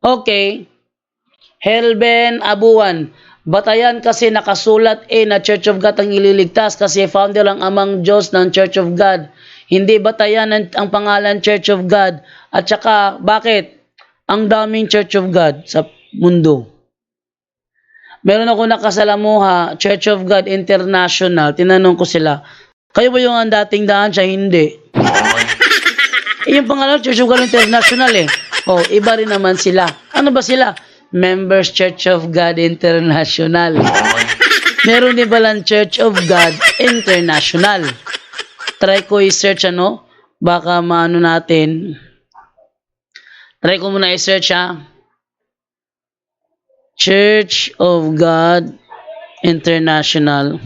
Okay. Helben Abuan. Batayan kasi nakasulat eh na Church of God ang ililigtas kasi founder ang amang Diyos ng Church of God. Hindi batayan ang, ang pangalan Church of God. At saka, bakit? Ang daming Church of God sa mundo. Meron ako nakasalamuha, Church of God International. Tinanong ko sila, kayo ba yung ang dating daan siya? Hindi. Eh, yung pangalan, Church of God International eh. Oh, iba rin naman sila. Ano ba sila? Members Church of God International. Meron din palang Church of God International. Try ko i-search ano, baka maano natin. Try ko muna i-search ha. Church of God International.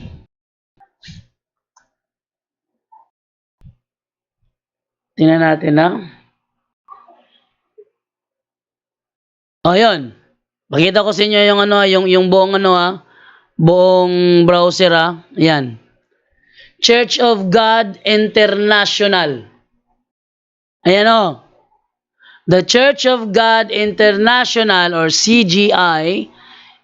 Tingnan natin ha. O, yun. Pakita ko sa inyo yung ano, yung, yung buong ano ha. Buong browser ha. Yan. Church of God International. Ayan o. The Church of God International or CGI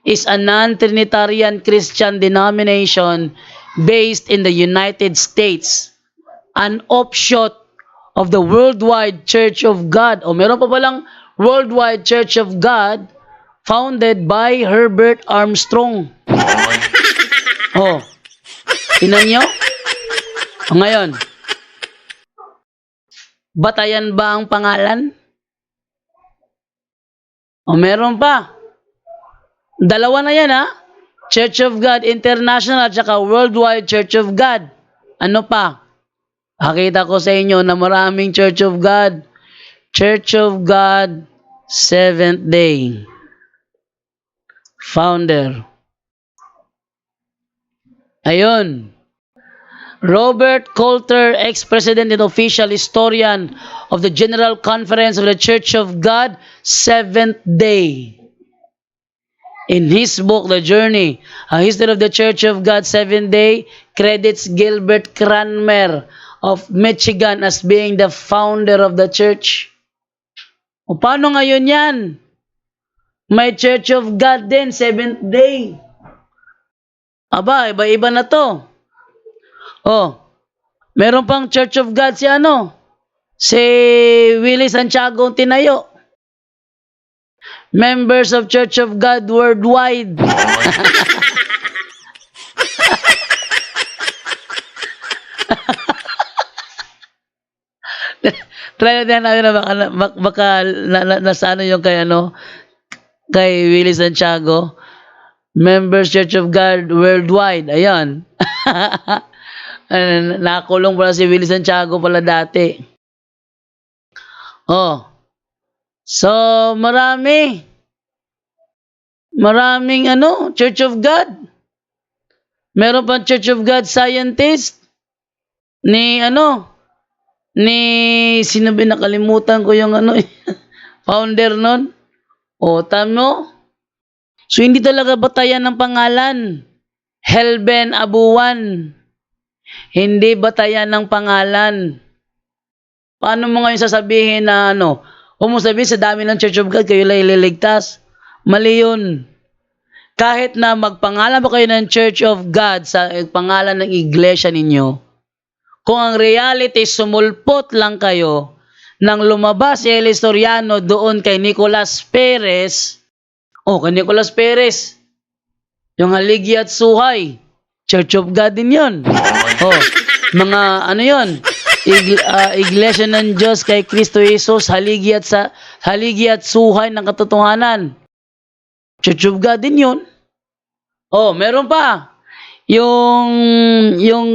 is a non-Trinitarian Christian denomination based in the United States. An offshoot of the Worldwide Church of God. O meron pa palang Worldwide Church of God founded by Herbert Armstrong. Oh. Tinan nyo? Ngayon, batayan ba ang pangalan? O meron pa. Dalawa na yan ha. Church of God International at saka Worldwide Church of God. Ano pa? Pakita ko sa inyo na maraming Church of God. Church of God Seventh Day. Founder. Ayun. Robert Coulter, ex-president and official historian of the General Conference of the Church of God, Seventh Day. In his book, The Journey, A History of the Church of God, Seventh Day, credits Gilbert Cranmer of Michigan as being the founder of the church. O paano ngayon yan? May Church of God din, Seventh Day. Aba, iba-iba na to. Oh, meron pang Church of God si ano? Si Willie Santiago tinayo. Members of Church of God worldwide. Try natin namin na baka, baka, baka na, na, nasa ano yung kay ano, kay Willie Santiago. Members Church of God worldwide. Ayan. Ano, Nakakulong pala si Willie Santiago pala dati. Oh. So, marami. Maraming ano, Church of God. Meron pang Church of God scientist. Ni ano, ni sino ba nakalimutan ko yung ano, founder nun. O, tamo. So, hindi talaga batayan ng pangalan. Helben Abuwan. Hindi batayan ng pangalan. Paano mo ngayon sasabihin na ano, o mo sabihin sa dami ng Church of God, kayo lang ililigtas? Mali yun. Kahit na magpangalan pa kayo ng Church of God sa eh, pangalan ng iglesia ninyo, kung ang reality sumulpot lang kayo nang lumabas si El Historiano doon kay Nicolas Perez, oh, kay Nicolas Perez, yung haligi at suhay, Church of God din yun. Oh, mga ano yun, Ig- ah, iglesia ng Diyos kay Kristo Jesus, haligi at, sa, haligi at suhay ng katotohanan. Church of God din yun. Oh, meron pa. Yung, yung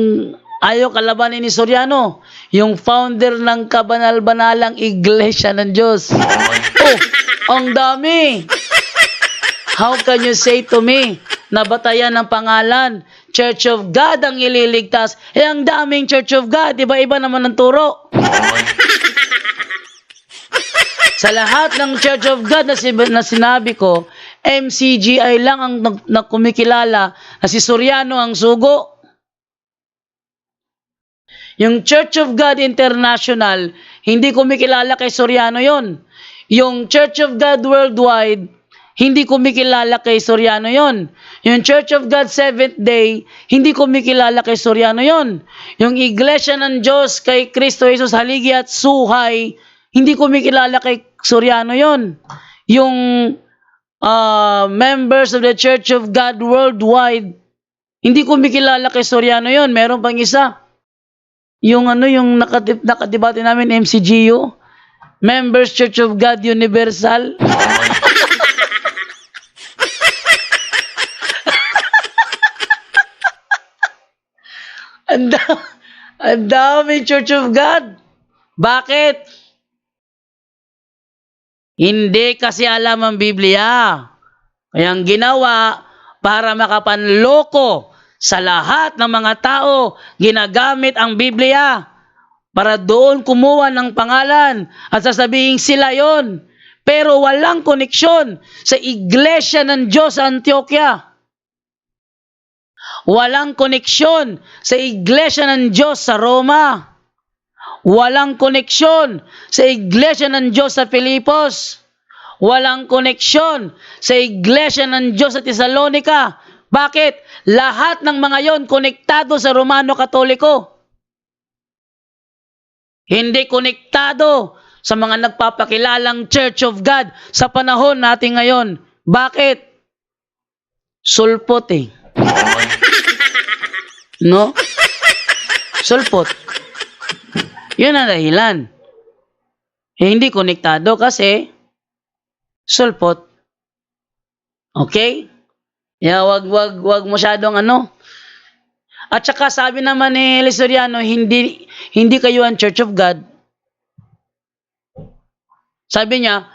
ayaw kalabanin ni Soriano, yung founder ng kabanal-banalang iglesia ng Diyos. Oh, ang dami. How can you say to me na batayan ng pangalan, Church of God ang ililigtas? Eh, ang daming Church of God, iba-iba naman ang turo. Sa lahat ng Church of God na, si- na sinabi ko, MCGI lang ang nag, na kumikilala na si Soriano ang sugo. Yung Church of God International, hindi kumikilala kay Soriano yon. Yung Church of God Worldwide, hindi kumikilala kay Soriano yon. Yung Church of God Seventh Day, hindi kumikilala kay Soriano yon. Yung Iglesia ng Diyos kay Kristo Jesus Haligi at Suhay, hindi kumikilala kay Soriano yon. Yung ah, members of the Church of God Worldwide, hindi kumikilala kay Soriano yon. Meron pang isa. Yung ano, yung nakatip, nakadebate namin, MCGU, Members Church of God Universal. Ang da- ang dami Church of God. Bakit? Hindi kasi alam ang Biblia. Kaya ginawa para makapanloko sa lahat ng mga tao, ginagamit ang Biblia para doon kumuha ng pangalan at sasabihin sila yon. Pero walang koneksyon sa iglesia ng Diyos sa Antioquia. Walang koneksyon sa iglesia ng Diyos sa Roma. Walang koneksyon sa iglesia ng Diyos sa Filipos. Walang koneksyon sa iglesia ng Diyos sa Tesalonika. Bakit? Lahat ng mga yon konektado sa Romano Katoliko. Hindi konektado sa mga nagpapakilalang Church of God sa panahon natin ngayon. Bakit? Sulpot eh. No? Sulpot. Yun ang dahilan. Eh, hindi konektado kasi sulpot. Okay? Yeah, wag wag wag masyadong ano. At saka sabi naman ni Lisoriano, hindi hindi kayo ang Church of God. Sabi niya,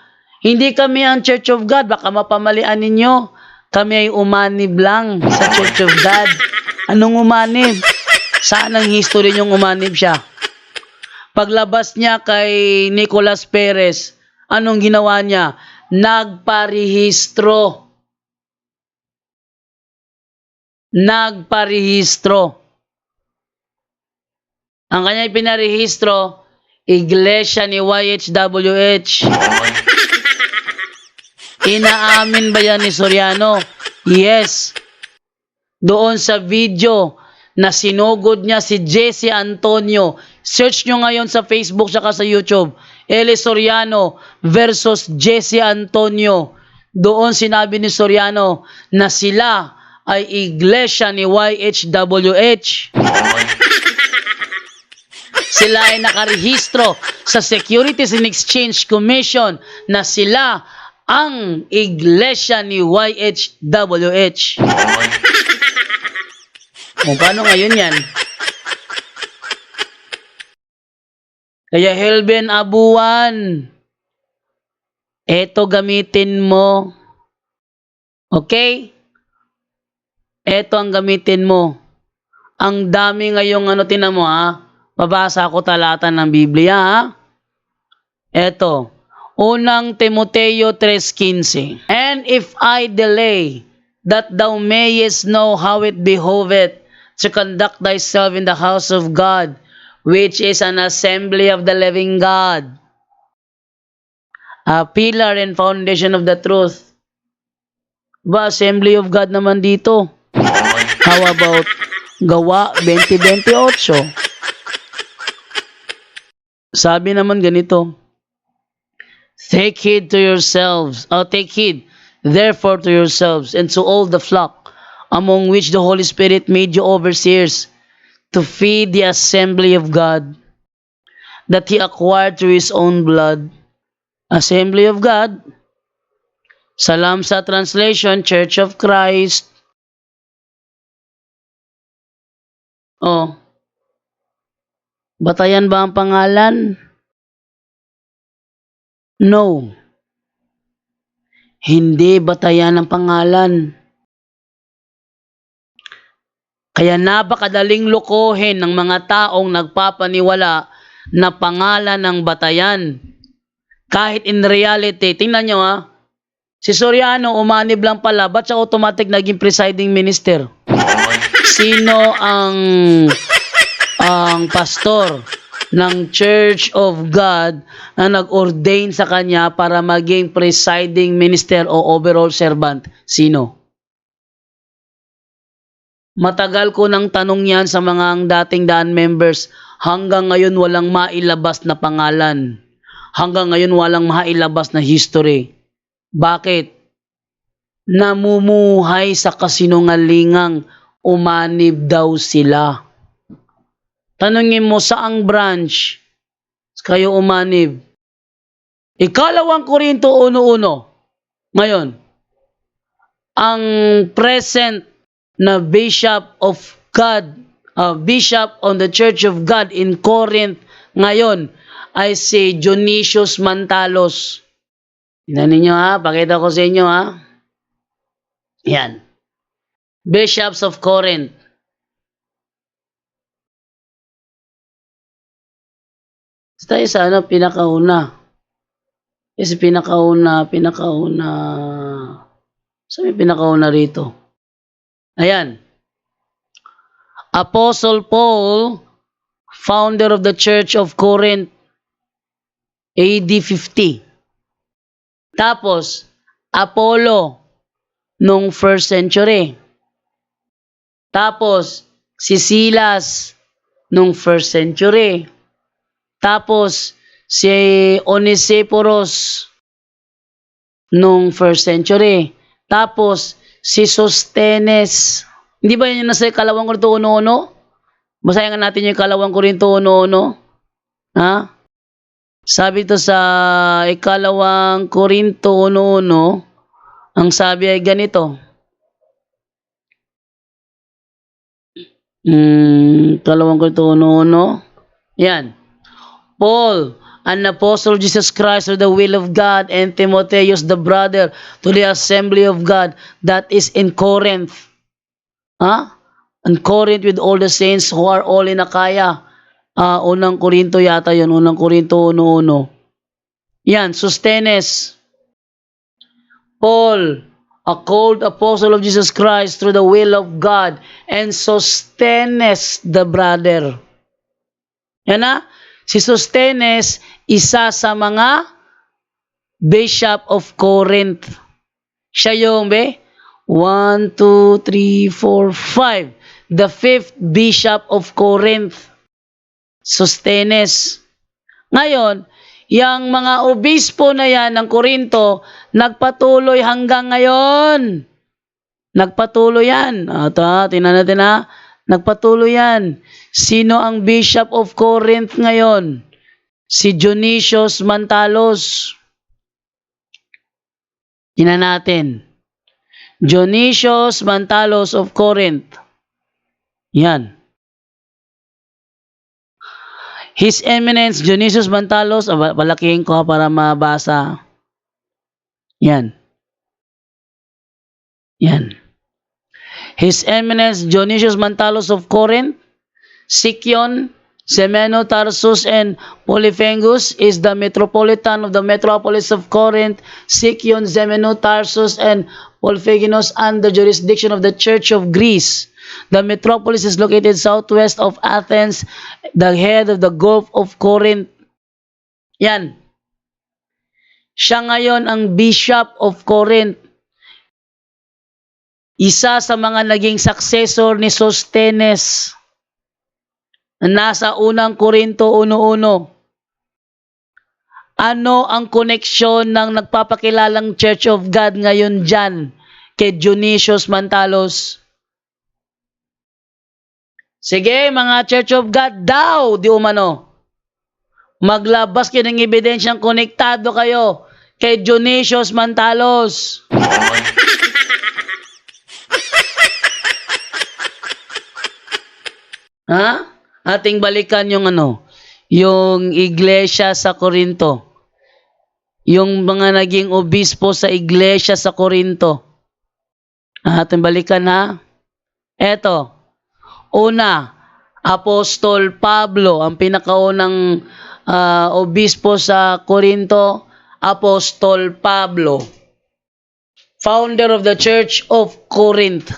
hindi kami ang Church of God, baka mapamalian ninyo. Kami ay umanib lang sa Church of God. Anong umanib? Saan ang history niyong umanib siya? Paglabas niya kay Nicolas Perez, anong ginawa niya? Nagparehistro. Nagparehistro. Ang kanya pinarehistro, Iglesia ni YHWH. Inaamin ba yan ni Soriano? Yes. Doon sa video na sinugod niya si Jesse Antonio. Search nyo ngayon sa Facebook saka sa YouTube. Eli Soriano versus Jesse Antonio. Doon sinabi ni Soriano na sila ay iglesia ni YHWH. Sila ay nakarehistro sa Securities and Exchange Commission na sila ang iglesia ni YHWH. O paano ngayon yan? Kaya Helben Abuan, eto gamitin mo. Okay? Eto ang gamitin mo. Ang dami ngayong ano tinan mo ha. Babasa ko talata ng Biblia ha. Eto. Unang Timoteo 3.15 And if I delay, that thou mayest know how it behoveth to conduct thyself in the house of God, which is an assembly of the living God, a pillar and foundation of the truth. Ba, assembly of God naman dito. How about gawa 2028? Sabi naman ganito, Take heed to yourselves, or take heed, therefore to yourselves, and to all the flock, among which the Holy Spirit made you overseers, to feed the assembly of God, that He acquired through His own blood. Assembly of God, Salam sa translation, Church of Christ. Oh. Batayan ba ang pangalan? No. Hindi batayan ang pangalan. Kaya napakadaling lokohin ng mga taong nagpapaniwala na pangalan ng batayan. Kahit in reality, tingnan nyo ha, si Soriano umanib lang pala, ba't siya automatic naging presiding minister? Sino ang ang pastor? ng Church of God na nag-ordain sa kanya para maging presiding minister o overall servant? Sino? Matagal ko nang tanong yan sa mga ang dating daan members. Hanggang ngayon walang mailabas na pangalan. Hanggang ngayon walang mailabas na history. Bakit? Namumuhay sa kasinungalingang umanib daw sila. Tanungin mo saang branch kayo umanib. Ikalawang Korinto 1.1. Ngayon, ang present na Bishop of God, uh, Bishop on the Church of God in Corinth ngayon ay si Dionysius Mantalos. Tingnan ninyo ha, pakita ko sa inyo ha. Yan. Bishops of Corinth. Tayo sa ano, pinakauna. Kasi pinakauna, pinakauna. May pinakauna rito? Ayan. Apostle Paul, founder of the Church of Corinth, AD 50. Tapos, Apollo, nung first century. Tapos, si Silas, nung first century. Tapos, si Onesiphorus, nung first century. Tapos, si Sostenes. Hindi ba yung nasa kalawang Korinto 1.1? Basahin nga natin yung kalawang Korinto 1.1. Ha? Sabi to sa ikalawang Korinto 1.1, ang sabi ay ganito. Hmm, kalawang Korinto 1.1. Yan. Paul, an apostle of Jesus Christ through the will of God, and Timotheus, the brother, to the assembly of God that is in Corinth. Ha? In Corinth with all the saints who are all in Achaia. Ah, unang Korinto yata yun, unang Korinto 1.1. Yan, Sostenes. Paul, a called apostle of Jesus Christ through the will of God, and Sostenes, the brother. Yan na. Si Sostenes, isa sa mga Bishop of Corinth. Siya yung, be? 1, 2, 3, 4, 5. The fifth Bishop of Corinth. Sostenes. Ngayon, yung mga obispo na yan ng Korinto, nagpatuloy hanggang ngayon. Nagpatuloy yan. Ito ha, tingnan natin ha. Nagpatuloy yan. Sino ang Bishop of Corinth ngayon? Si Dionysius Mantalos. Tingnan natin. Dionysius Mantalos of Corinth. Yan. His Eminence Dionysius Mantalos, ah, palakihin ko para mabasa. Yan. Yan. His Eminence Dionysius Mantalos of Corinth, Sikion, Semeno, Tarsus, and Polyphemus is the metropolitan of the metropolis of Corinth. Sikion, Semeno, Tarsus, and Polyphemus under jurisdiction of the Church of Greece. The metropolis is located southwest of Athens, the head of the Gulf of Corinth. Yan. Siya ngayon ang Bishop of Corinth. Isa sa mga naging successor ni Sostenes na nasa unang Korinto 1.1. Ano ang koneksyon ng nagpapakilalang Church of God ngayon dyan kay Dionysius Mantalos? Sige, mga Church of God daw, di umano. Maglabas kayo ng ebidensyang konektado kayo kay Dionysius Mantalos. ha? Ating balikan yung ano, yung iglesia sa Korinto. Yung mga naging obispo sa iglesia sa Korinto. Ating balikan ha. Eto, una, Apostol Pablo, ang pinakaunang ah, obispo sa Korinto, Apostol Pablo, founder of the Church of Corinth.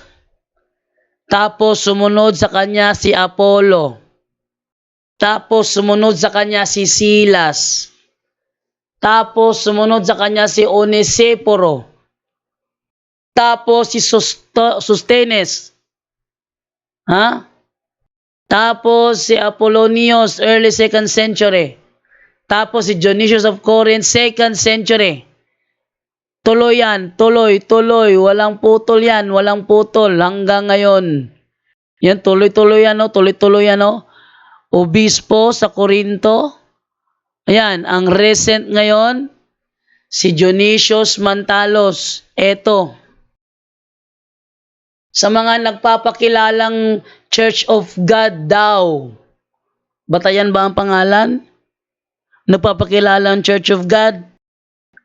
Tapos sumunod sa kanya si Apollo. Tapos sumunod sa kanya si Silas. Tapos sumunod sa kanya si Onesiporo. Tapos si Sustenes. Ha? Tapos si Apollonius, early 2nd century. Tapos si Dionysius of Corinth, 2nd century. Tuloy yan, tuloy, tuloy. Walang putol yan, walang putol hanggang ngayon. Yan, tuloy-tuloy yan, no? tuloy-tuloy yan. No? Obispo sa Corinto. Ayan, ang recent ngayon, si Dionysius Mantalos. Eto. Sa mga nagpapakilalang Church of God daw. Batayan ba ang pangalan? Nagpapakilala ang Church of God?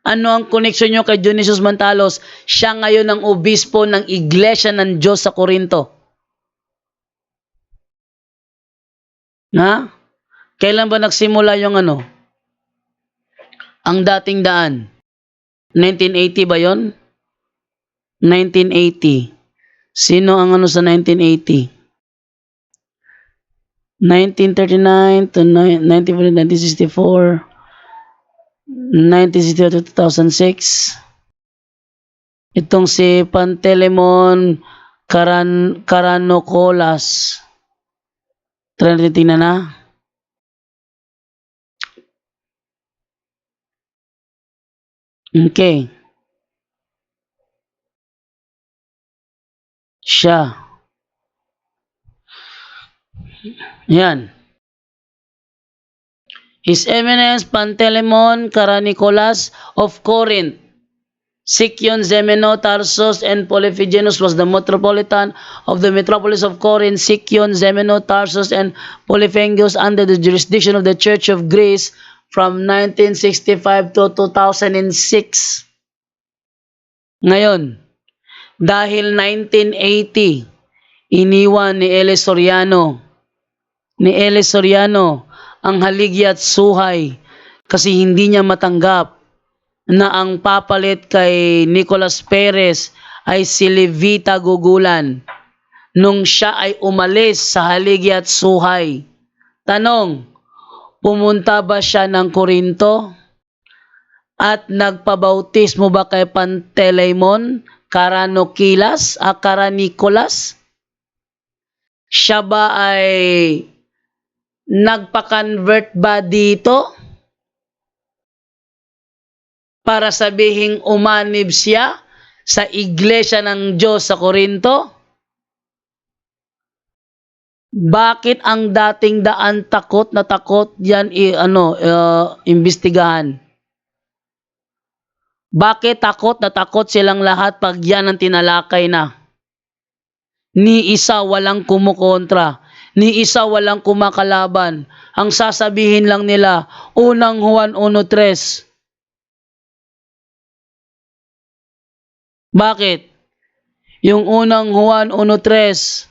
Ano ang connection nyo kay Dionysius Mantalos? Siya ngayon ang obispo ng Iglesia ng Diyos sa Corinto. Ha? Kailan ba nagsimula yung ano? Ang dating daan. 1980 ba yon? 1980. Sino ang ano sa 1980? 1939 to 1964 1964 to 2006 itong si Pantelemon Karan Karanokolas. Try natin na. Okay siya Yan. His Eminence Pantelemon Caranicolas of Corinth, Sicyon Zemeno Tarsus and Polyphegenus was the metropolitan of the metropolis of Corinth, Sicyon Zemeno Tarsus and Polyphegus under the jurisdiction of the Church of Greece from 1965 to 2006. Ngayon, dahil 1980, iniwan ni Ele Soriano ni Ele Soriano ang haligi at suhay kasi hindi niya matanggap na ang papalit kay Nicolas Perez ay si Levita Gugulan nung siya ay umalis sa haligi at suhay. Tanong, pumunta ba siya ng Korinto? At nagpabautismo ba kay Pantelemon, Karanokilas, a Karanicolas? Siya ba ay nagpa-convert ba dito? Para sabihing umanib siya sa iglesia ng Diyos sa Korinto? Bakit ang dating daan takot na takot yan i, ano, uh, imbestigahan? Bakit takot na takot silang lahat pag yan ang tinalakay na? Ni isa walang kumukontra. Ni isa walang kumakalaban. Ang sasabihin lang nila, unang Juan 1.3. Bakit? Yung unang Juan 1.3,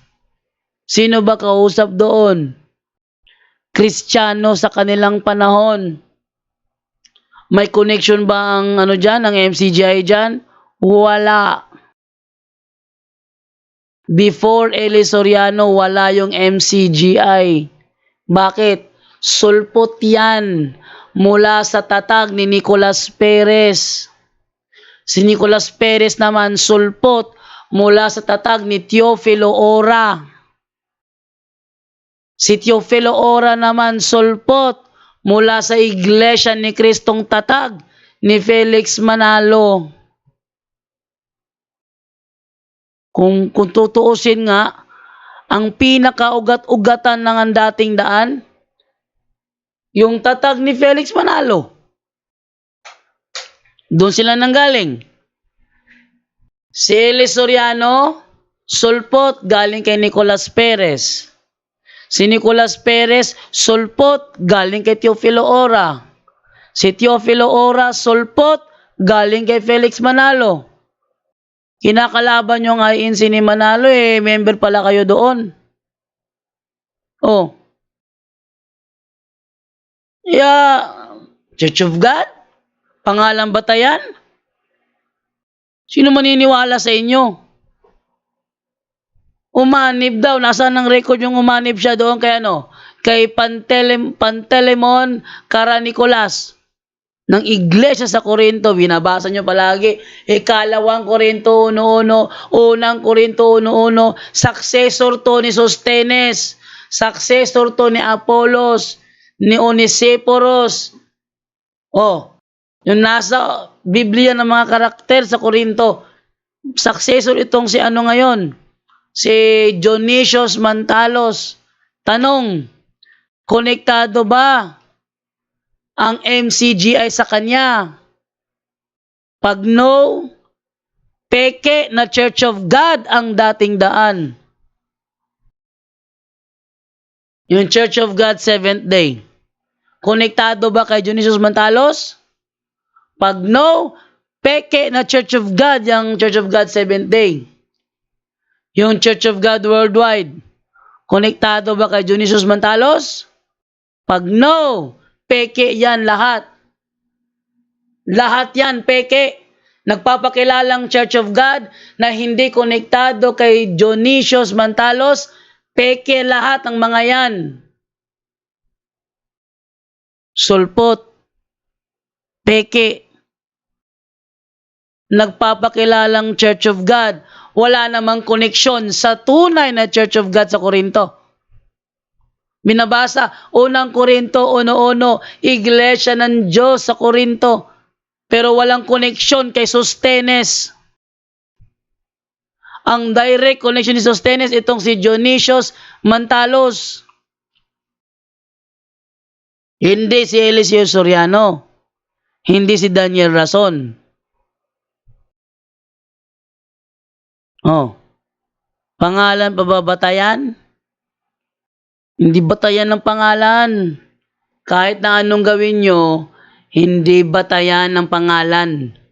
sino ba kausap doon? Kristiyano sa kanilang panahon. May connection ba ang ano dyan, ang MCGI dyan? Wala. Before Eli Soriano, wala yung MCGI. Bakit? Sulpot yan mula sa tatag ni Nicolas Perez. Si Nicolas Perez naman sulpot mula sa tatag ni Teofilo Ora. Si Teofilo Ora naman sulpot mula sa iglesia ni Kristong tatag ni Felix Manalo. Kung, kung tutuusin nga, ang pinakaugat-ugatan ng ang dating daan, yung tatag ni Felix Manalo. Doon sila nanggaling. Si Eli Soriano, sulpot galing kay Nicolas Perez. Si Nicolas Perez, sulpot galing kay Teofilo Ora. Si Teofilo Ora, sulpot galing kay Felix Manalo. Kinakalaban yung INC ni Manalo eh, member pala kayo doon. Oh. Yeah, Church of God? Pangalang batayan? Sino maniniwala sa inyo? Umanib daw. Nasaan ang record yung umanib siya doon kay ano? kay Pantelem, Pantelemon Caranicolas ng iglesia sa Korinto. Binabasa nyo palagi. Ikalawang Korinto 1.1, unang Korinto 1.1, successor to ni Sostenes, successor to ni Apollos, ni Onesiporos. Oh, yung nasa Biblia ng mga karakter sa Korinto. Successor itong si ano ngayon? Si Dionysius Mantalos. Tanong, konektado ba ang MCGI sa kanya? Pag no, peke na Church of God ang dating daan. Yung Church of God Seventh Day. Konektado ba kay Dionysius Mantalos? Pag no, peke na Church of God yung Church of God Seventh Day. Yung Church of God Worldwide. Konektado ba kay Dionysius Mantalos? Pag no, peke yan lahat. Lahat yan, peke. Nagpapakilalang Church of God na hindi konektado kay Dionysius Mantalos, peke lahat ang mga yan. Sulpot, peke. Nagpapakilalang Church of God, wala namang koneksyon sa tunay na Church of God sa Korinto. Binabasa, unang Korinto, uno-uno, iglesia ng Diyos sa Korinto. Pero walang koneksyon kay Sostenes. Ang direct connection ni Sostenes, itong si Dionysius Mantalos. Hindi si Eliseo Soriano. Hindi si Daniel Rason. Oh. Pangalan pa ba batayan? Hindi batayan ng pangalan. Kahit na anong gawin nyo, hindi batayan ng pangalan.